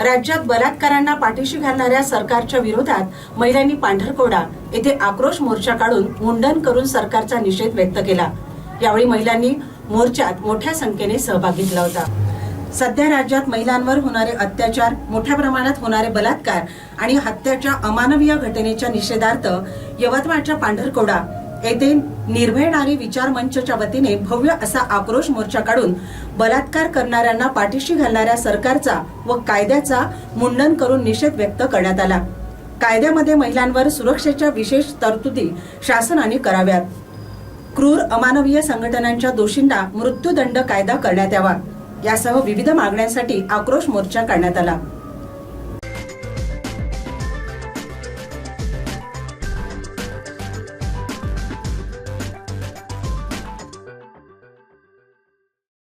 राज्यात बलात्कारांना पाठीशी घालणाऱ्या सरकारच्या विरोधात महिलांनी पांढरकोडा येथे आक्रोश मोर्चा काढून मुंडन करून सरकारचा निषेध व्यक्त केला. यावेळी महिलांनी मोर्चात मोठ्या संख्येने सहभाग घेतला होता. सध्या राज्यात महिलांवर होणारे अत्याचार मोठ्या प्रमाणात होणारे बलात्कार आणि हत्याच्या अमानवीय घटनेच्या निषेधार्थ यवतमाळच्या पांढरकोडा येथे निर्भय नारी विचार मंचच्या वतीने भव्य असा आक्रोश मोर्चा काढून बलात्कार करणाऱ्यांना पाठीशी घालणाऱ्या सरकारचा व कायद्याचा मुंडन करून निषेध व्यक्त करण्यात आला. कायद्यामध्ये महिलांवर सुरक्षेच्या विशेष तरतुदी शासनाने कराव्यात. क्रूर अमानवीय संघटनांच्या दोषींना मृत्यूदंड कायदा करण्यात यावा. यासह विविध मागण्यांसाठी आक्रोश मोर्चा काढण्यात आला.